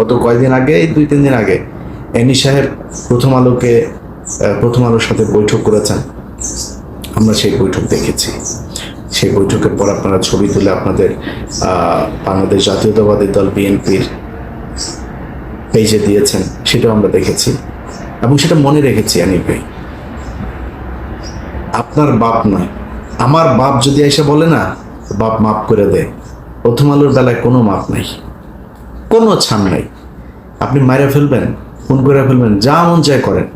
গত কয়েকদিন আগে? এই দুই, তিন দিন আগে এনি সাহেব প্রথম আলোকে প্রথম আলোর সাথে বৈঠক করেছেন। আমরা সেই বৈঠক দেখেছি। সেই বৈঠকের পর আপনারা ছবি তুলে আপনাদের বাংলাদেশ জাতীয়তাবাদী দল বিএনপির পেজে দিয়েছেন, সেটাও আমরা দেখেছি। এবং সেটা মনে রেখেছি, আনিফ ভাই। আপনার বাপ নয়। আমার বাপ যদি এসে বলে না, বাপ মাফ করে দেয়। প্রথম আলোর বেলায় কোনো মাপ নাই। কোনো ছাড় নাই। আপনি মাইরা ফেলবেন ফোন করে ফেলবেন, যা মন চায় করেন।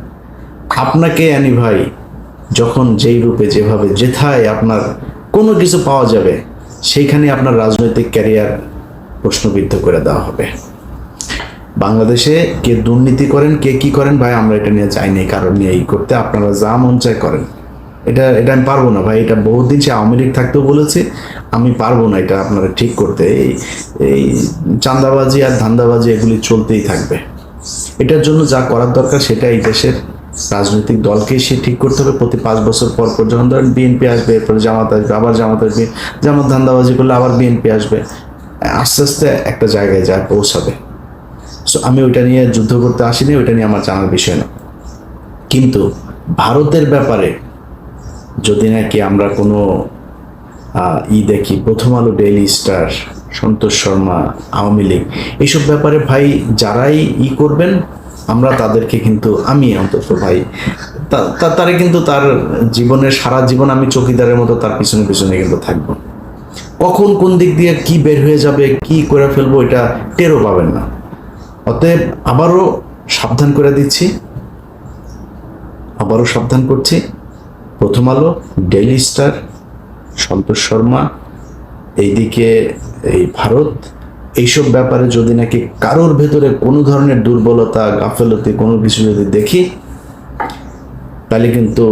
আপনাকে আনি ভাই, যখন যেই রূপে যেভাবে যেথায় আপনার কোনো কিছু পাওয়া যাবে, সেইখানে আপনার রাজনৈতিক ক্যারিয়ার প্রশ্নবিদ্ধ করে দেওয়া হবে। বাংলাদেশে কে দুর্নীতি করেন, কে কি করেন, ভাই, আমরা এটা নিয়ে চাইনি কারণ নিয়ে এই করতে আপনারা যা মন চায় করেন। এটা এটা আমি পারব না ভাই, এটা বহুদিন সে আওয়ামী লীগ থাকতেও বলেছে, আমি পারব না এটা আপনারা ঠিক করতে। এই এই চাঁদাবাজি আর ধান্দাবাজি এগুলি চলতেই থাকবে। এটার জন্য যা করার দরকার সেটা এই দেশের রাজনৈতিক দলকেই সে ঠিক করতে হবে। প্রতি পাঁচ বছর পর পর যখন ধরেন বিএনপি আসবে, এরপরে জামাত আসবে, আবার জামাত আসবে, জামাত ধান্দাবাজি করলে আবার বিএনপি আসবে। আস্তে আস্তে একটা জায়গায় যায় পৌঁছাবে। সো আমি ওইটা নিয়ে যুদ্ধ করতে আসিনি, ওইটা নিয়ে আমার জানার বিষয় না। কিন্তু ভারতের ব্যাপারে যদি নাকি আমরা কোনো ই দেখি, প্রথম আলো ডেইলি স্টার সন্তোষ শর্মা, আওয়ামী লীগ, এইসব ব্যাপারে ভাই যারাই ই করবেন, আমরা তাদেরকে কিন্তু, আমি অন্তত ভাই তারে কিন্তু তার জীবনের, সারা জীবন আমি চকিদারের মতো তার পিছনে পিছনে কিন্তু থাকব। কখন কোন দিক দিয়ে কি বের হয়ে যাবে, কি করে ফেলব, এটা টেরও পাবেন না। অতএব আবারও সাবধান করে দিচ্ছি, আবারও সাবধান করছি। প্রথম আলো ডেইলি স্টার সন্তোষ শর্মা, এইদিকে এই ভারত, এইসব ব্যাপারে যদি নাকি কারোর ভেতরে কোনো ধরনের দুর্বলতা, গাফেলতি, কোনো কিছু যদি দেখি, তাহলে কিন্তু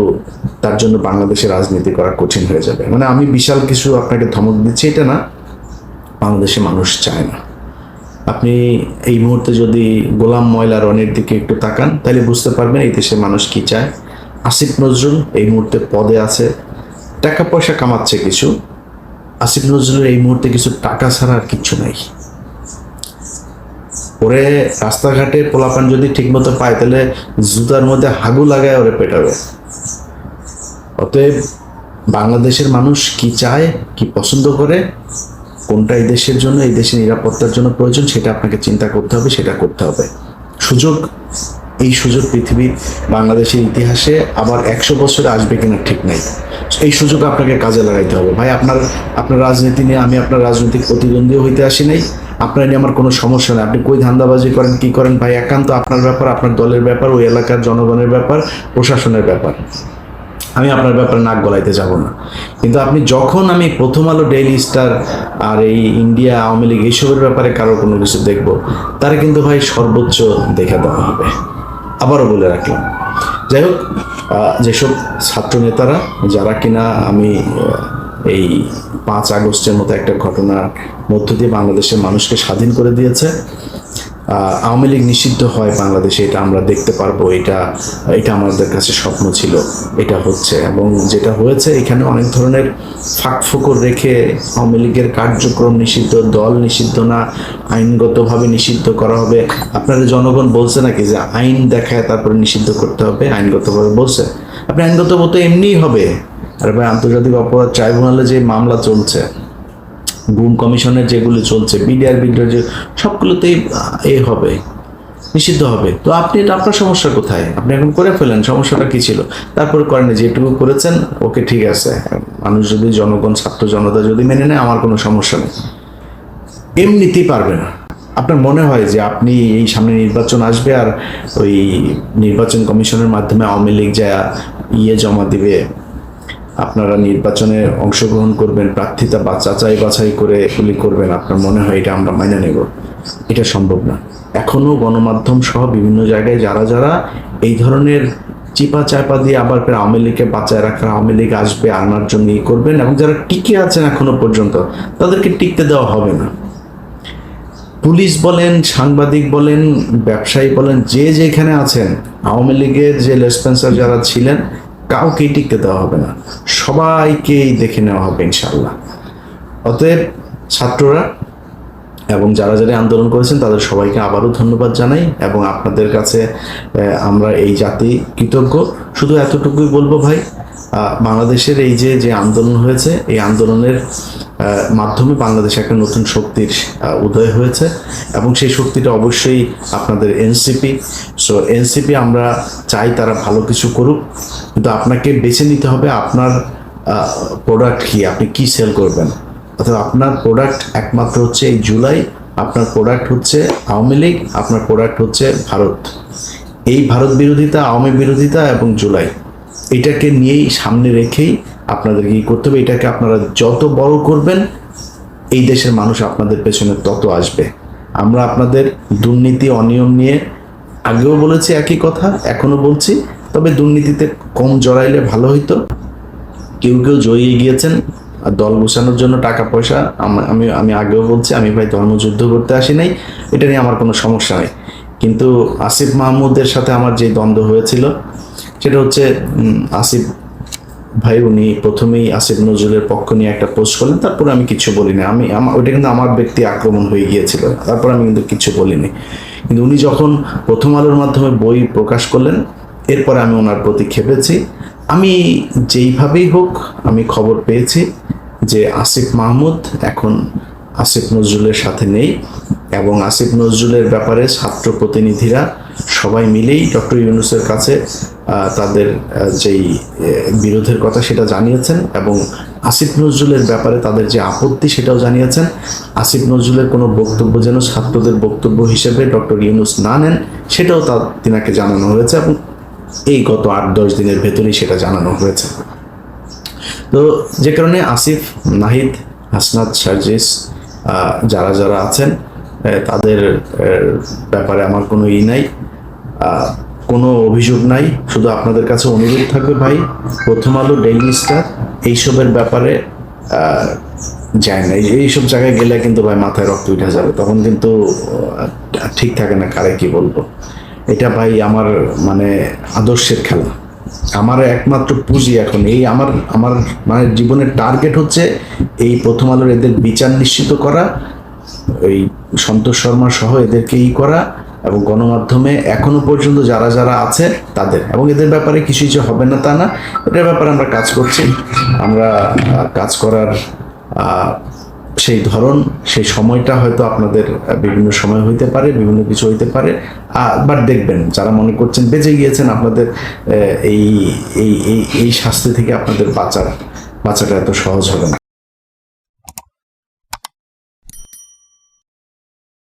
তার জন্য বাংলাদেশে রাজনীতি করা কঠিন হয়ে যাবে। মানে আমি বিশাল কিছু আপনাকে ধমক দিচ্ছি, এটা না, বাংলাদেশে মানুষ চায় না। আপনি এই মুহূর্তে যদি গোলাম ময়লা রনের দিকে একটু তাকান, তাহলে বুঝতে পারবেন এই দেশের মানুষ কি চায়। আসিফ নজরুল এই মুহূর্তে পদে আছে। টাকা পয়সা কামাচ্ছে কিছু। আসিফ নজরুলের এই মুহূর্তে কিছু টাকা ছাড়া আর কিচ্ছু নাই। ওরে রাস্তাঘাটে পোলাপান যদি ঠিকমতো পায়, তাহলে জুতার মধ্যে হাগু লাগায় ওরে পেটাবে। অতএব বাংলাদেশের মানুষ কি চায়, কি পছন্দ করে, কোনটা এই দেশের জন্য, এই দেশের নিরাপত্তার জন্য প্রয়োজন, সেটা আপনাকে চিন্তা করতে হবে, সেটা করতে হবে। সুযোগ এই সুযোগ পৃথিবীর বাংলাদেশের ইতিহাসে আবার একশো বছরে আসবে কিনা ঠিক নাই। এই সুযোগ আপনাকে কাজে লাগাইতে হবে। ভাই, আপনার আপনার রাজনীতি নিয়ে আমি আপনার রাজনৈতিক প্রতিদ্বন্দ্বী হইতে আসি নাই। আপনার নিয়ে আমার কোনো সমস্যা নেই। আপনি কই ধান্দাবাজি করেন, কি করেন? ভাই, একান্ত আপনার ব্যাপার, আপনার দলের ব্যাপার, ওই এলাকার জনগণের ব্যাপার, প্রশাসনের ব্যাপার। আমি আপনার ব্যাপারে নাক গলাইতে যাব না। কিন্তু আপনি যখন আমি প্রথম আলো ডেইলি স্টার আর এই ইন্ডিয়া আওয়ামী লীগ এইসবের ব্যাপারে কারও কোনো কিছু দেখব, তারা কিন্তু ভাই সর্বোচ্চ দেখা দেওয়া হবে। আবারও বলে রাখলাম। যাই হোক যেসব ছাত্র নেতারা যারা কিনা আমি এই পাঁচ আগস্টের মতো একটা ঘটনার মধ্য দিয়ে বাংলাদেশের মানুষকে স্বাধীন করে দিয়েছে আওয়ামী লীগ নিষিদ্ধ হয় বাংলাদেশে, এটা আমরা দেখতে পারব, এটা এটা আমাদের কাছে স্বপ্ন ছিল, এটা হচ্ছে। এবং যেটা হয়েছে, এখানে অনেক ধরনের ফাঁক ফোকর রেখে আওয়ামী লীগের কার্যক্রম নিষিদ্ধ, দল নিষিদ্ধ না, আইনগতভাবে নিষিদ্ধ করা হবে। আপনারা জনগণ বলছে নাকি যে আইন দেখায় তারপরে নিষিদ্ধ করতে হবে? আইনগতভাবে বলছে। আপনি আইনগতভাবে তো এমনিই হবে। আর ভাই, আন্তর্জাতিক অপরাধ ট্রাইব্যুনালে যে মামলা চলছে গুম কমিশনের যেগুলো চলছে বিডিআর বিডিআর যে সবগুলোতেই এ হবে, নিষিদ্ধ হবে। তো আপনি এটা, আপনার সমস্যা কোথায়? আপনি এখন করে ফেলেন, সমস্যাটা কি ছিল? তারপরে করেন, যেটুকু করেছেন, ওকে ঠিক আছে। মানুষ যদি, জনগণ, ছাত্র জনতা যদি মেনে নেয়, আমার কোনো সমস্যা নেই। এমনিতেই পারবে না। আপনার মনে হয় যে আপনি এই সামনে নির্বাচন আসবে আর ওই নির্বাচন কমিশনের মাধ্যমে আওয়ামী লীগ যা ইয়ে জমা দিবে আপনারা নির্বাচনে অংশগ্রহণ করবেন, প্রার্থিতা বা যাচাই বাছাই করে এগুলি করবেন, আপনার মনে হয় এটা আমরা মাইনে নেব? এটা সম্ভব না। এখনও গণমাধ্যম সহ বিভিন্ন জায়গায় যারা যারা এই ধরনের চিপা চাপা দিয়ে আবার ফের আওয়ামী লীগকে বাঁচায় রাখা, আওয়ামী লীগ আসবে, আনার জন্য ই করবেন এবং যারা টিকে আছেন এখনও পর্যন্ত, তাদেরকে টিকতে দেওয়া হবে না। পুলিশ বলেন, সাংবাদিক বলেন, ব্যবসায়ী বলেন, যে যেখানে আছেন, আওয়ামী লীগের যে লেসপেন্সার যারা ছিলেন কাউকেই টিকতে দেওয়া হবে না। সবাইকেই দেখে নেওয়া হবে ইনশাল্লাহ অতএব ছাত্ররা এবং যারা যারা আন্দোলন করেছেন, তাদের সবাইকে আবারও ধন্যবাদ জানাই এবং আপনাদের কাছে আমরা এই জাতি কৃতজ্ঞ। শুধু এতটুকুই বলব ভাই বাংলাদেশের এই যে যে আন্দোলন হয়েছে, এই আন্দোলনের মাধ্যমে বাংলাদেশে একটা নতুন শক্তির উদয় হয়েছে এবং সেই শক্তিটা অবশ্যই আপনাদের এনসিপি। সো এনসিপি আমরা চাই তারা ভালো কিছু করুক, কিন্তু আপনাকে বেছে নিতে হবে আপনার প্রোডাক্ট কি, আপনি কি সেল করবেন। অর্থাৎ আপনার প্রোডাক্ট একমাত্র হচ্ছে এই জুলাই, আপনার প্রোডাক্ট হচ্ছে আওয়ামী লীগ, আপনার প্রোডাক্ট হচ্ছে ভারত। এই ভারত বিরোধিতা, আওয়ামী বিরোধিতা এবং জুলাই। এটাকে নিয়েই সামনে রেখেই আপনাদেরকে কি করতে হবে? এটাকে আপনারা যত বড় করবেন, এই দেশের মানুষ আপনাদের পেছনে তত আসবে। আমরা আপনাদের দুর্নীতি, অনিয়ম নিয়ে আগেও বলেছি একই কথা এখনও বলছি, তবে দুর্নীতিতে কম জড়াইলে ভালো হইতো। কেউ কেউ জয়িয়ে গিয়েছেন, আর দল বসানোর জন্য টাকা, পয়সা আমি আমি আগেও বলছি, আমি ভাই ধর্মযুদ্ধ করতে আসি নাই, এটা নিয়ে আমার কোনো সমস্যা নেই। কিন্তু আসিফ মাহমুদের সাথে আমার যে দ্বন্দ্ব হয়েছিল সেটা হচ্ছে আসিফ ভাই, উনি প্রথমেই আসিফ নজরুলের পক্ষ নিয়ে একটা পোস্ট করলেন। তারপরে আমি কিছু বলিনি। আমি ওইটা কিন্তু আমার ব্যক্তি আক্রমণ হয়ে গিয়েছিল। তারপর আমি কিন্তু কিছু বলিনি। কিন্তু উনি যখন প্রথম আলোর মাধ্যমে বই প্রকাশ করলেন, এরপরে আমি ওনার প্রতি খেপেছি আমি যেইভাবেই হোক, আমি খবর পেয়েছি যে আসিফ মাহমুদ এখন আসিফ নজরুলের সাথে নেই এবং আসিফ নজরুলের ব্যাপারে ছাত্র প্রতিনিধিরা সবাই মিলেই ডক্টর ইউনুসের কাছে তাদের যেই বিরোধের কথা সেটা জানিয়েছেন এবং আসিফ নজরুলের ব্যাপারে তাদের যে আপত্তি সেটাও জানিয়েছেন। আসিফ নজরুলের কোনো বক্তব্য যেন ছাত্রদের বক্তব্য হিসেবে ডক্টর ইউনুস না নেন, সেটাও তা, তিনাকে জানানো হয়েছে এবং এই গত আট, দশ দিনের ভেতরেই সেটা জানানো হয়েছে। তো যে কারণে আসিফ, নাহিদ, হাসনাত, সার্জিস যারা যারা আছেন তাদের ব্যাপারে আমার কোনো ই নাই। কোনো অভিযোগ নাই। শুধু আপনাদের কাছে অনুরোধ থাকবে ভাই, প্রথম আলো ডেইলি স্টার, এইসবের ব্যাপারে যায় না। এই- এইসব জায়গায় গেলে কিন্তু ভাই মাথায় রক্ত উঠে যাবে। তখন কিন্তু ঠিক থাকে না কারে কি বলব। এটা ভাই আমার মানে আদর্শের খেলা। আমার একমাত্র পুঁজি এখন এই আমার আমার মানে জীবনের টার্গেট হচ্ছে এই প্রথম আলোর এদের বিচার নিশ্চিত করা ওই সন্তোষ শর্মা সহ এদেরকে ই করা এবং গণমাধ্যমে এখনও পর্যন্ত যারা যারা আছে তাদের, এবং এদের ব্যাপারে কিছুই যে হবে না তা না এটার ব্যাপারে আমরা কাজ করছি। আমরা কাজ করার সেই ধরন, সেই সময়টা হয়তো আপনাদের বিভিন্ন সময় হইতে পারে, বিভিন্ন কিছু হইতে পারে বাট দেখবেন, যারা মনে করছেন বেঁচে গিয়েছেন আপনাদের এই এই এই এই শাস্তি থেকে আপনাদের বাঁচার, বাঁচাটা এত সহজ হবে না।